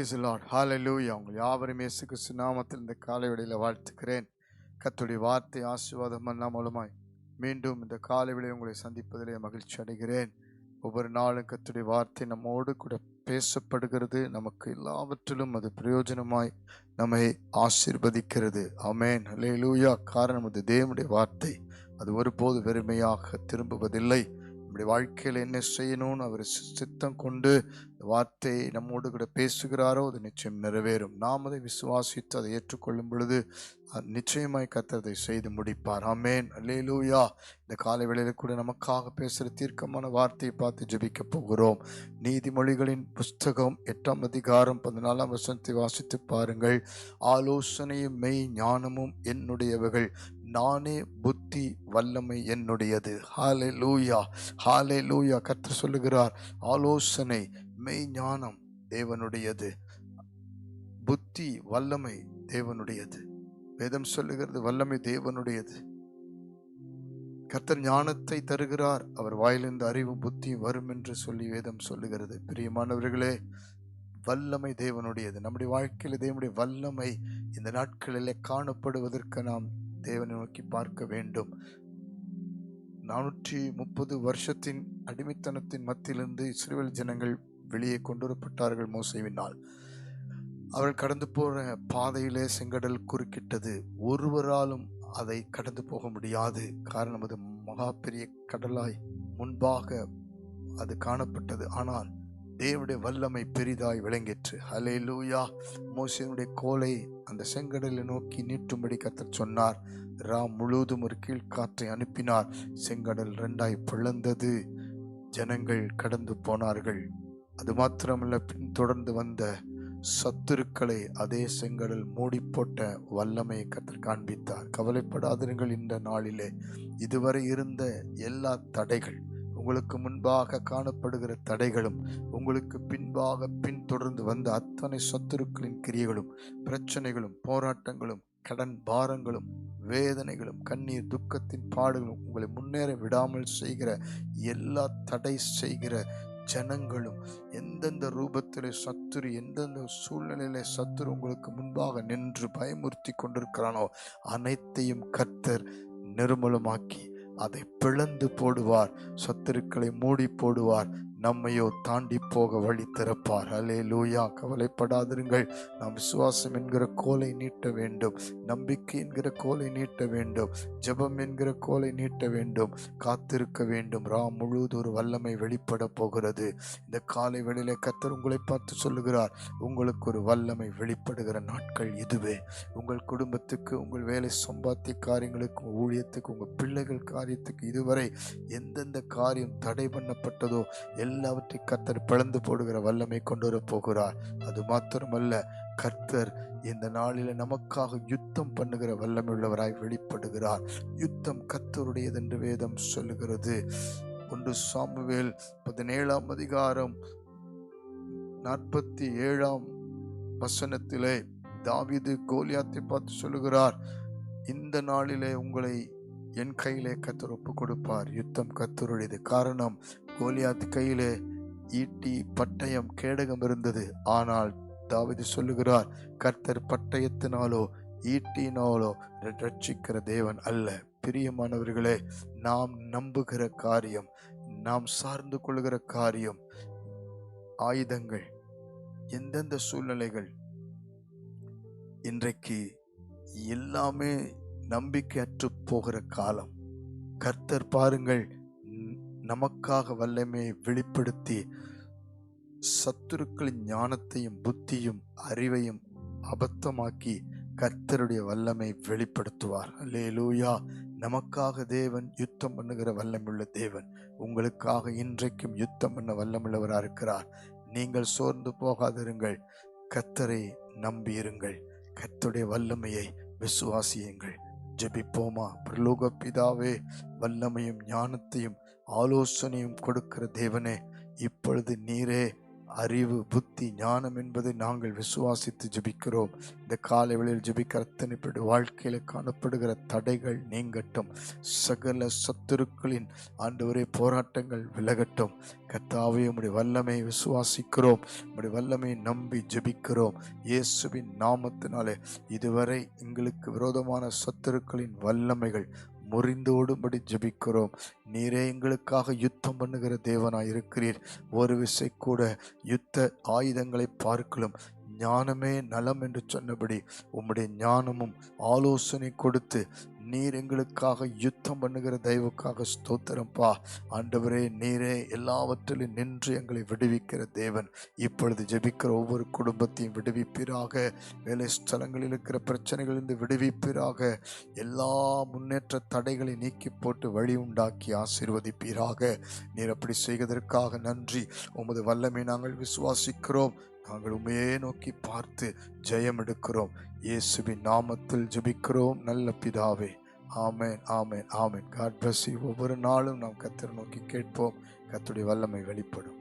Price Lord ஹாலலூயா உங்கள் யாவரும் இயேசு கிறிஸ்து நாமத்தில் இந்த காலை வேளையில் வாழ்த்துக்கிறேன். கத்துடைய வார்த்தை ஆசீர்வாதம் மூலமாய் மீண்டும் இந்த காலை வேளையில் உங்களை சந்திப்பதிலே மகிழ்ச்சி அடைகிறேன். ஒவ்வொரு நாளும் கத்துடைய வார்த்தை நம்மோடு கூட பேசப்படுகிறது. நமக்கு எல்லாவற்றிலும் அது பிரயோஜனமாய் நம்மை ஆசீர்வதிக்கிறது. ஆமென். லூயா காரணம் அது தேவனுடைய வார்த்தை. அது ஒருபோது வெறுமையாக திரும்புவதில்லை. நம்முடைய வாழ்க்கையில் என்ன செய்யணும்னு அவர் சித்தம் கொண்டு வார்த்தை நம்மோடு கூட பேசுகிறாரோ அது நிச்சயம் நிறைவேறும். நாம் அதை விசுவாசித்து அதை ஏற்றுக்கொள்ளும் பொழுது நிச்சயமாய் கத்ததை செய்து முடிப்பார். அல்லே அல்லேலூயா. இந்த காலை வேளையில் கூட நமக்காக பேசுகிற தீர்க்கமான வார்த்தையை பார்த்து ஜெபிக்க போகிறோம். நீதிமொழிகளின் புஸ்தகம் எட்டாம் அதிகாரம் பதினாலாம் வசனத்தை வாசித்து பாருங்கள். ஆலோசனையும் மெய் ஞானமும் என்னுடையவர்கள் நானே புத்தி வல்லமை என்னுடையது. ஹாலே லூயா ஹாலே லூயா கற்று சொல்லுகிறார் ஆலோசனை மெய் ஞானம் தேவனுடையது. புத்தி வல்லமை தேவனுடையது. வேதம் சொல்லுகிறது வல்லமை தேவனுடையது. கர்த்தர் ஞானத்தை தருகிறார். அவர் வாயிலிருந்து அறிவும் புத்தி வரும் என்று சொல்லி வேதம் சொல்லுகிறது. பிரியமானவர்களே வல்லமை தேவனுடையது. நம்முடைய வாழ்க்கையில் தேவனுடைய வல்லமை இந்த நாட்களிலே காணப்படுவதற்கு நாம் தேவனை நோக்கி பார்க்க வேண்டும். நானூற்றி முப்பது வருஷத்தின் அடிமைத்தனத்தின் மத்தியிலிருந்து இஸ்ரேல் ஜனங்கள் வெளியே கொண்டு வரப்பட்டார்கள் மோசைவினால் அவர்கள் கடந்து போகிற பாதையிலே செங்கடல் குறுக்கிட்டது. ஒருவராலும் அதை கடந்து போக முடியாது. காரணம் அது மகா பெரிய கடலாய் முன்பாக அது காணப்பட்டது. ஆனால் தேவனுடைய வல்லமை பெரிதாய் விளங்கிற்று ஹலே லூயா மோசையினுடைய கோலை அந்த செங்கடலை நோக்கி நீட்டும்படி கத்தர் சொன்னார். ராம் முழுவதும் ஒரு கீழ்காற்றை அனுப்பினார். செங்கடல் ரெண்டாய் பிளந்தது. ஜனங்கள் கடந்து போனார்கள். அது மாத்திரமல்ல பின்தொடர்ந்து வந்த சத்துருக்களை அதே செங்கடல் மூடி போட்ட வல்லமையை கத்தர் காண்பித்தார். கவலைப்படாதிருங்கள் இந்த நாளிலே. இதுவரை இருந்த எல்லா தடைகள் உங்களுக்கு முன்பாக காணப்படுகிற தடைகளும் உங்களுக்கு பின்பாக பின்தொடர்ந்து வந்த அத்தனை சத்துருக்களின் கிரியைகளும் பிரச்சனைகளும் போராட்டங்களும் கடன் பாரங்களும் வேதனைகளும் கண்ணீர் துக்கத்தின் பாடுகளும் உங்களை முன்னேற விடாமல் செய்கிற எல்லா தடை செய்கிற ஜனங்களும் எந்தெந்த ரூபத்தில் சத்துரு எந்தெந்த சூழ்நிலையில சத்துரு உங்களுக்கு முன்பாக நின்று பயமுறுத்தி கொண்டிருக்கிறானோ அனைத்தையும் கர்த்தர் நிர்மலமாக்கி அதை பிளந்து போடுவார். சத்துருக்களை மூடி போடுவார். நம்மையோ தாண்டி போக வழி திறப்பார். அலே லூயா கவலைப்படாதிருங்கள். நாம் விசுவாசம் என்கிற கோலை நீட்ட வேண்டும். நம்பிக்கை என்கிற கோலை நீட்ட வேண்டும். ஜெபம் என்கிற கோலை நீட்ட வேண்டும். காத்திருக்க வேண்டும். ராம் முழுவதும் ஒரு வல்லமை வெளிப்பட போகிறது. இந்த காலை வேளையிலே கத்தர் உங்களை பார்த்து சொல்லுகிறார். உங்களுக்கு ஒரு வல்லமை வெளிப்படுகிற நாட்கள் இதுவே. உங்கள் குடும்பத்துக்கு உங்கள் வேலை சம்பாத்திய காரியங்களுக்கு ஊழியத்துக்கு உங்கள் பிள்ளைகள் காரியத்துக்கு இதுவரை எந்தெந்த காரியம் தடை பண்ணப்பட்டதோ எல்லாம் எல்லாவற்றையும் கர்த்தர் பிளந்து போடுகிற வல்லமை கொண்டு வர போகிறார். அது மாத்திரமல்ல கர்த்தர் இந்த நாளில நமக்காக யுத்தம் பண்ணுகிற வல்லமை உள்ளவராய் வெளிப்படுகிறார். யுத்தம் கர்த்தருடையது என்று வேதம் சொல்லுகிறது. ஒன்று சாமுவேல் பதினேழாம் அதிகாரம் நாற்பத்தி ஏழாம் வசனத்திலே தாவீது கோலியாத்தை பார்த்து சொல்லுகிறார் இந்த நாளிலே உங்களை என் கையிலே கத்தர் ஒப்பு கொடுப்பார் யுத்தம் கத்தருடையது காரணம் கோலியாத் கையிலே ஈட்டி பட்டயம் கேடகம் இருந்தது. ஆனால் தாவது சொல்லுகிறார் கர்த்தர் பட்டயத்தினாலோ ஈட்டினாலோ ரட்சிக்கிற தேவன் அல்ல. பிரியமானவர்களே நாம் நம்புகிற காரியம் நாம் சார்ந்து கொள்கிற காரியம் ஆயுதங்கள். எந்தெந்த சூழ்நிலைகள் இன்றைக்கு எல்லாமே நம்பிக்கையற்று போகிற காலம். கர்த்தர் பாருங்கள் நமக்காக வல்லமையை வெளிப்படுத்தி சத்துருக்களின் ஞானத்தையும் புத்தியும் அறிவையும் அபத்தமாக்கி கர்த்தருடைய வல்லமை வெளிப்படுத்துவார். அல்லேலூயா. நமக்காக தேவன் யுத்தம் பண்ணுகிற வல்லமுள்ள தேவன். உங்களுக்காக இன்றைக்கும் யுத்தம் பண்ண வல்லமுள்ளவராக இருக்கிறார். நீங்கள் சோர்ந்து போகாதிருங்கள். கர்த்தரை நம்பியிருங்கள் கர்த்தருடைய வல்லமையை விசுவாசியுங்கள். ஜெபிப்போமா? பிரலோக பிதாவே வல்லமையும் ஞானத்தையும் ஆலோசனையும் கொடுக்கிற தேவனே இப்பொழுது நீரே அறிவு புத்தி ஞானம் என்பதை நாங்கள் விசுவாசித்து ஜெபிக்கிறோம். இந்த காலை வேளையில் ஜெபிக்கிற அத்தனை பேருடைய வாழ்க்கையில் காணப்படுகிற தடைகள் நீங்கட்டும். சகல சத்துருக்களின் ஆண்டு ஒரே போராட்டங்கள் விலகட்டும். கத்தாவையும் உடைய வல்லமையை விசுவாசிக்கிறோம். உடைய வல்லமையை நம்பி ஜெபிக்கிறோம். இயேசுவின் நாமத்தினாலே இதுவரை எங்களுக்கு விரோதமான சத்துருக்களின் வல்லமைகள் முறிந்தோடும்படி ஜெபிக்கிறோம். நீரே எங்களுக்காக யுத்தம் பண்ணுகிற தேவனாய் இருக்கிறீர். ஒரு விசை கூட யுத்த ஆயுதங்களை பார்க்கலும் ஞானமே நலம் என்று சொன்னபடி உம்முடைய ஞானமும் ஆலோசனை கொடுத்து நீர் எங்களுக்காக யுத்தம் பண்ணுகிற தெய்வுக்காக ஸ்தோத்திரம்பா. ஆண்டவரே நீரே எல்லாவற்றிலும் நின்று எங்களை விடுவிக்கிற தேவன். இப்பொழுது ஜெபிக்கிற ஒவ்வொரு குடும்பத்தையும் விடுவிப்பீராக. வேலை ஸ்தலங்களில் இருக்கிற பிரச்சனைகளிலிருந்து விடுவிப்பீராக. எல்லா முன்னேற்ற தடைகளை நீக்கி போட்டு வழி உண்டாக்கி ஆசீர்வதிப்பீராக. நீர் அப்படி செய்வதற்காக நன்றி. உமது வல்லமை நாங்கள் விசுவாசிக்கிறோம். நாங்கள் உண்மையே நோக்கி பார்த்து ஜெயம் எடுக்கிறோம். இயேசுவின் நாமத்தில் ஜபிக்கிறோம். நல்ல பிதாவே. ஆமேன் ஆமேன் ஆமேன். காட் பிளஸ் ஒவ்வொரு நாளும் நாம் கத்தரை நோக்கி கேட்போம். கத்துடைய வல்லமை வெளிப்படும்.